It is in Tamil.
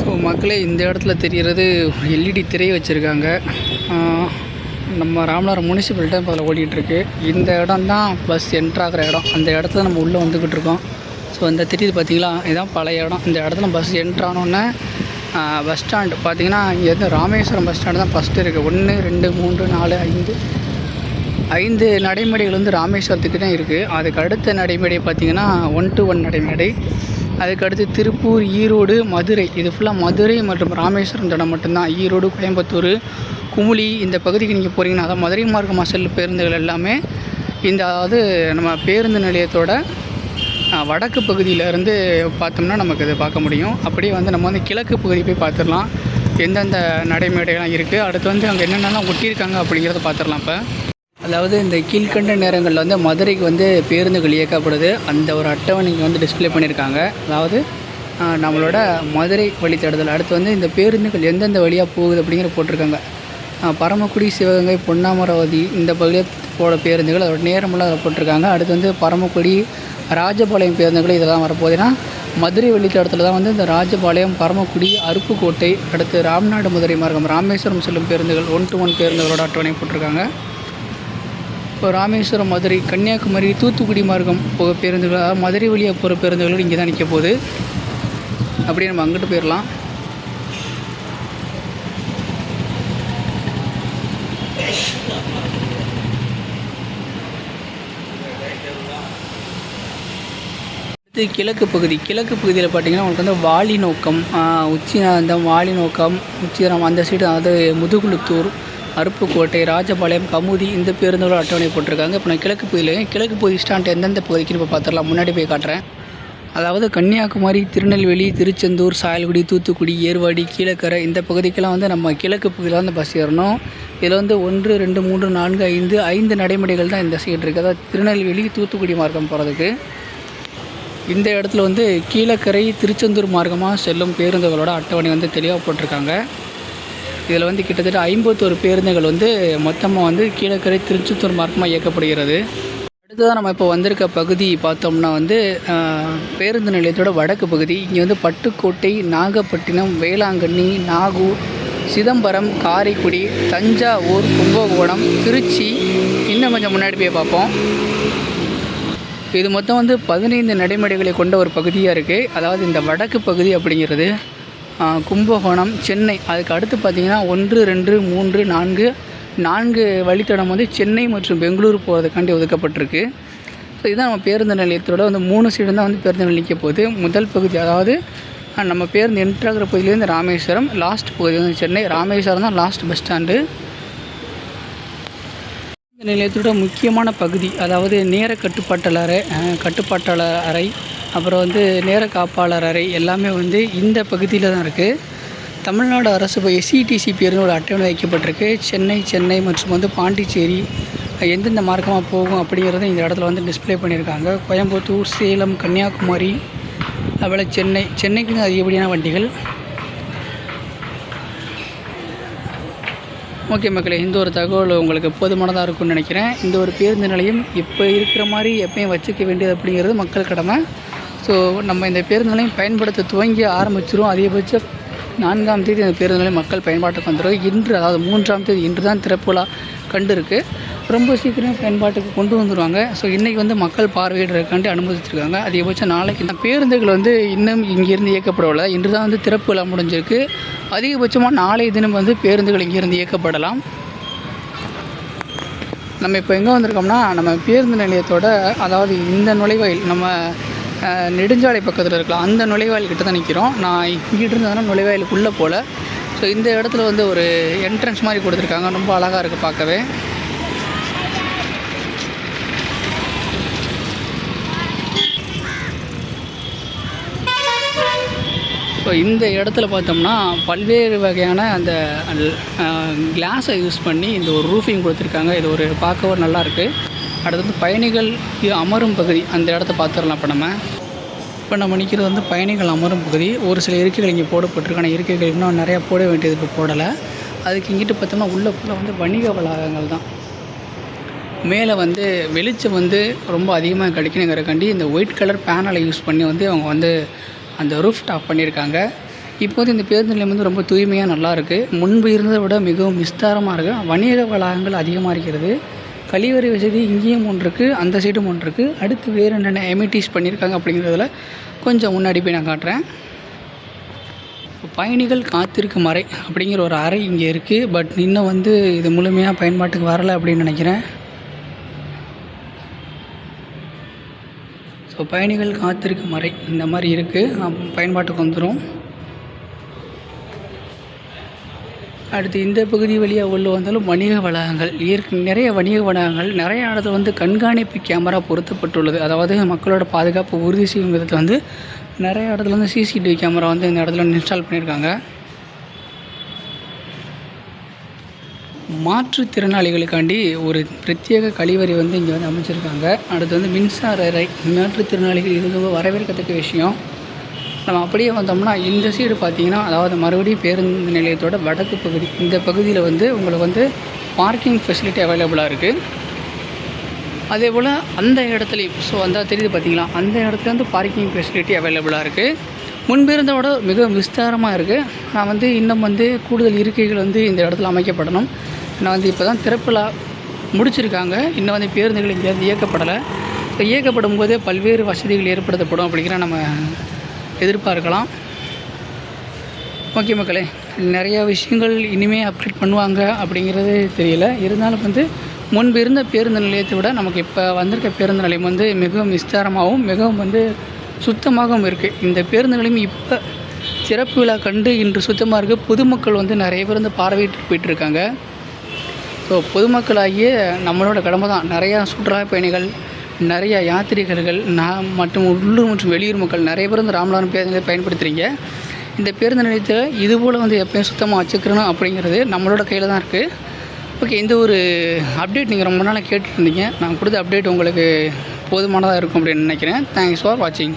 ஸோ மக்களே இந்த இடத்துல தெரிகிறது எல்இடி திரை வச்சுருக்காங்க. நம்ம ராமநாதர் முனிசிபல் இப்போ அதில் ஓடிட்டுருக்கு. இந்த இடம் தான் பஸ் என்ட்ராகிற இடம். அந்த இடத்துல நம்ம உள்ளே வந்துக்கிட்டு இருக்கோம். ஸோ இந்த தெரியுது பார்த்தீங்களா இதுதான் பழைய இடம். இந்த இடத்துல பஸ் என்ட்ரானோடனே பஸ் ஸ்டாண்டு பார்த்தீங்கன்னா இங்கேருந்து ராமேஸ்வரம் பஸ் ஸ்டாண்டு தான் ஃபஸ்ட்டு இருக்குது ஒன்று ரெண்டு மூன்று நாலு ஐந்து. ஐந்து நடைமுறைகள் வந்து ராமேஸ்வரத்துக்கு தான் இருக்குது அதுக்கு அடுத்த நடைமுறை பார்த்திங்கன்னா ஒன் டு ஒன் நடைமேடை. அதுக்கு அடுத்து திருப்பூர் ஈரோடு மதுரை. இது ஃபுல்லாக மதுரை மற்றும் ராமேஸ்வரம் தடம் மட்டும்தான். ஈரோடு கோயம்புத்தூர் குமுளி இந்த பகுதிக்கு நீங்கள் போகிறீங்கன்னா அதாவது மதுரை மார்க்கமாக செல்லும் பேருந்துகள் எல்லாமே இந்த அதாவது நம்ம பேருந்து நிலையத்தோட வடக்கு பகுதியிலேருந்து பார்த்தோம்னா நமக்கு இது பார்க்க முடியும். அப்படியே வந்து நம்ம வந்து கிழக்கு பகுதி போய் பார்த்துடலாம். எந்தெந்த நடைமேடைலாம் இருக்குது அடுத்து வந்து அங்கே என்னென்னலாம் ஒட்டியிருக்காங்க அப்படிங்கிறத பார்த்துடலாம் இப்போ. அதாவது இந்த கீழ்கண்ட நேரங்களில் வந்து மதுரைக்கு வந்து பேருந்துகள் இயக்கப்படுது. அந்த ஒரு அட்டவணை இங்கே வந்து டிஸ்ப்ளே பண்ணியிருக்காங்க அதாவது நம்மளோட மதுரை வழித்தேடுதல் அடுத்து வந்து இந்த பேருந்துகள் எந்தெந்த வழியாக போகுது அப்படிங்கிற போட்டிருக்காங்க. பரமக்குடி சிவகங்கை பொன்னாமராவதி இந்த பகுதியில் போகிற பேருந்துகள் அதோட நேரமெல்லாம் அதில் போட்டிருக்காங்க. அடுத்து வந்து பரமக்குடி ராஜபாளையம் பேருந்துகள் இதெல்லாம் வரப்போகுதுன்னா மதுரை வழித்தடத்தில் தான் வந்து இந்த ராஜபாளையம் பரமக்குடி அருப்புக்கோட்டை அடுத்து ராம்நாடு மதுரை மார்க்கம் ராமேஸ்வரம் செல்லும் பேருந்துகள் ஒன் டு ஒன் பேருந்துகளோட அட்டவணை போட்டிருக்காங்க. ராமேஸ்வரம் மதுரை கன்னியாகுமரி தூத்துக்குடி மார்க்கம் போக பேருந்துகள் அதாவது மதுரை வழியாக போகிற பேருந்துகள் இங்கே தான் நிற்க போகுது. அப்படியே நம்ம அங்கிட்டு போயிடலாம் அடுத்து கிழக்கு பகுதி. கிழக்கு பகுதியில் பார்த்தீங்கன்னா உங்களுக்கு வந்து வாலி நோக்கம் உச்சி அந்த வாலி நோக்கம் உச்சிரம் அந்த சைடு அதாவது முதுகுளுத்தூர் அருப்புக்கோட்டை ராஜபாளையம் கமுதி இந்த பேருந்துகளோட அட்டவணை போட்டிருக்காங்க. இப்போ நான் கிழக்கு பகுதியில் கிழக்கு பகுதி ஸ்டாண்ட் எந்தெந்த பகுதிக்குன்னு இப்போ பார்த்துடலாம். முன்னாடி போய் காட்டுறேன். அதாவது கன்னியாகுமரி திருநெல்வேலி திருச்செந்தூர் சாயல்குடி தூத்துக்குடி ஏர்வாடி கீழக்கரை இந்த பகுதிக்கெல்லாம் வந்து நம்ம கிழக்கு பகுதியில் வந்து பஸ் ஏறணும். இதில் வந்து ஒன்று ரெண்டு மூன்று நான்கு ஐந்து ஐந்து நடைமுறைகள் தான் இந்த சைடு இருக்குது அதாவது திருநெல்வேலி தூத்துக்குடி மார்க்கம் போகிறதுக்கு இந்த இடத்துல வந்து கீழக்கரை திருச்செந்தூர் மார்க்கமாக செல்லும் பேருந்துகளோட அட்டவணை வந்து தெளிவாக போட்டிருக்காங்க. இதில் வந்து கிட்டத்தட்ட ஐம்பத்தோரு பேருந்துகள் வந்து மொத்தமாக வந்து கீழக்கரை திருச்செந்தூர் மார்க்கமாக இயக்கப்படுகிறது. அடுத்ததாக நம்ம இப்போ வந்திருக்க பகுதி பார்த்தோம்னா வந்து பேருந்து நிலையத்தோட வடக்கு பகுதி. இங்கே வந்து பட்டுக்கோட்டை நாகப்பட்டினம் வேளாங்கண்ணி நாகூர் சிதம்பரம் காரைக்குடி தஞ்சாவூர் கும்பகோணம் திருச்சி. இன்னும் கொஞ்சம் முன்னாடி போய் பார்ப்போம். இது மொத்தம் வந்து பதினைந்து நடைமுறைகளை கொண்ட ஒரு பகுதியாக இருக்குது அதாவது இந்த வடக்கு பகுதி அப்படிங்கிறது கும்பகோணம் சென்னை. அதுக்கு அடுத்து பார்த்திங்கன்னா ஒன்று ரெண்டு மூன்று நான்கு. நான்கு வழித்தடம் வந்து சென்னை மற்றும் பெங்களூர் போகிறதுக்காண்டி ஒதுக்கப்பட்டிருக்கு. ஸோ இதுதான் நம்ம பேருந்து நிலையத்தோட வந்து மூணு சைடு தான் வந்து பேருந்து நிலையம் நிற்க போகுது. முதல் பகுதி அதாவது நம்ம பேருந்து என்ட்ராகிற பகுதியிலேருந்து ராமேஸ்வரம் லாஸ்ட் பகுதி வந்து சென்னை. ராமேஸ்வரம் தான் லாஸ்ட் பஸ் ஸ்டாண்டு நிலையத்தோட முக்கியமான பகுதி அதாவது நேர கட்டுப்பாட்டாளர் அறை கட்டுப்பாட்டாளர் அறை அப்புறம் வந்து நேர காப்பாளர் அறை எல்லாமே வந்து இந்த பகுதியில் தான் இருக்குது தமிழ்நாடு அரசு இப்போ எஸ்சிடிசி பேருன்னு ஒரு அட்டவணை வைக்கப்பட்டிருக்கு. சென்னை சென்னை மற்றும் வந்து பாண்டிச்சேரி எந்தெந்த மார்க்கமாக போகும் அப்படிங்கிறத இந்த இடத்துல வந்து டிஸ்ப்ளே பண்ணியிருக்காங்க. கோயம்புத்தூர் சேலம் கன்னியாகுமரி அதுபோல் சென்னை. சென்னைக்கு அதிகப்படியான வண்டிகள். ஓகே மக்களே இந்த ஒரு தகவல் உங்களுக்கு போதுமானதாக இருக்கும்னு நினைக்கிறேன். இந்த ஒரு பேருந்து நிலையம் இப்போ இருக்கிற மாதிரி எப்பயும் வச்சுக்க வேண்டியது அப்படிங்கிறது மக்கள் கடமை. ஸோ நம்ம இந்த பேருந்து நிலையம் பயன்படுத்த துவங்கி ஆரம்பிச்சிரும் அதிகபட்சம் நான்காம் தேதி அந்த பேருந்து நிலையம் மக்கள் பயன்பாட்டுக்கு வந்துடும் இன்று அதாவது மூன்றாம் தேதி இன்று தான் திறப்பு கண்டு இருக்குது ரொம்ப சீக்கிரம் பயன்பாட்டுக்கு கொண்டு வந்துடுவாங்க ஸோ இன்றைக்கி வந்து மக்கள் பார்வையிடுறதுக்காண்டி அனுமதிச்சிருக்காங்க. அதிகபட்சம் நாளைக்கு இந்த பேருந்துகள் வந்து இன்னும் இங்கேருந்து இயக்கப்படவில்லை. இன்று தான் வந்து திறப்பு விழா முடிஞ்சிருக்கு. அதிகபட்சமாக நாளைய தினம் வந்து பேருந்துகள் இங்கேருந்து இயக்கப்படலாம். நம்ம இப்போ எங்கே வந்திருக்கோம்னா நம்ம பேருந்து நிலையத்தோட அதாவது இந்த நுழைவாயில் நம்ம நெடுஞ்சாலை பக்கத்தில் இருக்கலாம். அந்த நுழைவாயில் கிட்ட தான் நிற்கிறோம் நான் இங்கிட்டு இருந்ததுனா நுழைவாயிலுக்குள்ளே போகல ஸோ இந்த இடத்துல வந்து ஒரு என்ட்ரன்ஸ் மாதிரி கொடுத்துருக்காங்க. ரொம்ப அழகாக இருக்குது பார்க்கவே. ஸோ இந்த இடத்துல பார்த்தோம்னா பல்வேறு வகையான அந்த கிளாஸை யூஸ் பண்ணி இந்த ஒரு ரூஃபிங் கொடுத்துருக்காங்க. இது ஒரு பார்க்கவும் நல்லா அடுத்தது அடுத்து வந்து பயணிகள் அமரும் பகுதி. அந்த இடத்த பார்த்துடலாம் இப்போ நம்ம. இப்போ நம்ம நிற்கிறது வந்து பயணிகள் அமரும் பகுதி. ஒரு சில இருக்கைகள் இங்கே போடப்பட்டிருக்கு ஆனால் இருக்கைகள் இன்னும் நிறையா போட வேண்டியது இப்போ போடலை. அதுக்கு இங்கிட்டு பார்த்தோம்னா உள்ள ஃபுல்லாக வந்து வணிக வளாகங்கள் தான். மேலே வந்து வெளிச்சம் வந்து ரொம்ப அதிகமாக கிடைக்கணுங்கிறக்காண்டி இந்த ஒயிட் கலர் பேனலை யூஸ் பண்ணி வந்து அவங்க வந்து அந்த ரூஃப் டாப் பண்ணியிருக்காங்க. இப்போது இந்த பேருந்து நிலையம் வந்து ரொம்ப தூய்மையாக நல்லா இருக்குது முன்பு இருந்ததை விட மிகவும் விஸ்தாரமாக இருக்குது வணிக வளாகங்கள் அதிகமாக இருக்கிறது. கழிவறை வசதி இங்கேயும் ஒன்று இருக்குது அந்த சைடும் ஒன்று இருக்குது அடுத்து வேறு என்னென்ன எமிட்டிஸ் பண்ணியிருக்காங்க அப்படிங்கிறதுல கொஞ்சம் முன்னாடி போய் நான் காட்டுறேன். பயணிகள் காத்திருக்கும் அறை அப்படிங்கிற ஒரு அறை இங்கே இருக்குது பட் இன்னும் வந்து இது முழுமையாக பயன்பாட்டுக்கு வரலை அப்படின்னு நினைக்கிறேன். ஸோ பயணிகள் காத்திருக்கும் அறை இந்த மாதிரி இருக்குது பயன்பாட்டுக்கு வந்துடும் அடுத்து இந்த பகுதி வழியாக உள்ளே வந்தாலும் வணிக வளாகங்கள். இயற்கை நிறைய வணிக வளாகங்கள் நிறைய இடத்துல வந்து கண்காணிப்பு கேமரா பொருத்தப்பட்டுள்ளது. அதாவது மக்களோட பாதுகாப்பு உறுதி செய்யும் விதத்தில் வந்து நிறைய இடத்துல வந்து சிசிடிவி கேமரா வந்து இந்த இடத்துல இன்ஸ்டால் பண்ணியிருக்காங்க. மாற்றுத்திறனாளிகளுக்காண்டி ஒரு பிரத்யேக கழிவறை வந்து இங்கே வந்து அமைச்சிருக்காங்க. அடுத்து வந்து மின்சார அறை மாற்றுத்திறனாளிகள் இது வரவேற்கத்தக்க விஷயம். நம்ம அப்படியே வந்தோம்னா இந்த சைடு பார்த்தீங்கன்னா அதாவது மறுபடியும் பேருந்து நிலையத்தோட வடக்கு பகுதி இந்த பகுதியில் வந்து உங்களுக்கு வந்து பார்க்கிங் ஃபெசிலிட்டி அவைலபிளாக இருக்குது அதே போல் அந்த இடத்துலையும் ஸோ அந்த தெரியுது பார்த்தீங்களா? அந்த இடத்துல வந்து பார்க்கிங் ஃபெசிலிட்டி அவைலபிளாக இருக்குது முன்பு இருந்த மிக விஸ்தாரமாக இருக்குது நான் வந்து இன்னும் வந்து கூடுதல் இருக்கைகள் வந்து இந்த இடத்துல அமைக்கப்படணும். நான் வந்து இப்போ தான் திறப்பில் முடிச்சிருக்காங்க. இன்னும் வந்து பேருந்துகள் இங்கேருந்து இயக்கப்படலை. இப்போ இயக்கப்படும் போதே பல்வேறு வசதிகள் ஏற்படுத்தப்படும் அப்படிங்கிற நம்ம எதிர்பார்க்கலாம். ஓகே மக்களே நிறைய விஷயங்கள் இனிமேல் அப்டேட் பண்ணுவாங்க அப்படிங்கிறது தெரியல. இருந்தாலும் வந்து முன்பு இருந்த பேருந்து நிலையத்தை விட நமக்கு இப்போ வந்திருக்க பேருந்து நிலையம் வந்து மிகவும் விஸ்தாரமாகவும் மிகவும் வந்து சுத்தமாகவும் இருக்குது இந்த பேருந்து நிலையம் இப்போ சிறப்பு விழா கண்டு இன்று சுத்தமாக இருக்குது பொதுமக்கள் வந்து நிறைய பேர் வந்து பார்வையிட்டு போயிட்டுருக்காங்க. ஸோ பொதுமக்களாகிய நம்மளோட கடமை தான் நிறையா சுற்றுலா பயணிகள் நிறையா யாத்திரிகர்கள் நான் மற்றும் உள்ளூர் மற்றும் வெளியூர் மக்கள் நிறைய பேர் இந்த ராமநாதன் பேருந்து பயன்படுத்துகிறீங்க இந்த பேருந்து நிலையத்தில் இதுபோல் வந்து எப்பயும் சுத்தமாக வச்சுக்கிறணும் அப்படிங்கிறது நம்மளோட கையில் தான் இருக்குது ஓகே இந்த ஒரு அப்டேட் நீங்கள் ரொம்ப நாளாக கேட்டுருந்தீங்க இருந்தீங்க. நான் கொடுத்த அப்டேட் உங்களுக்கு போதுமானதாக இருக்கும் அப்படின்னு நினைக்கிறேன். தேங்க்ஸ் ஃபார் வாட்சிங்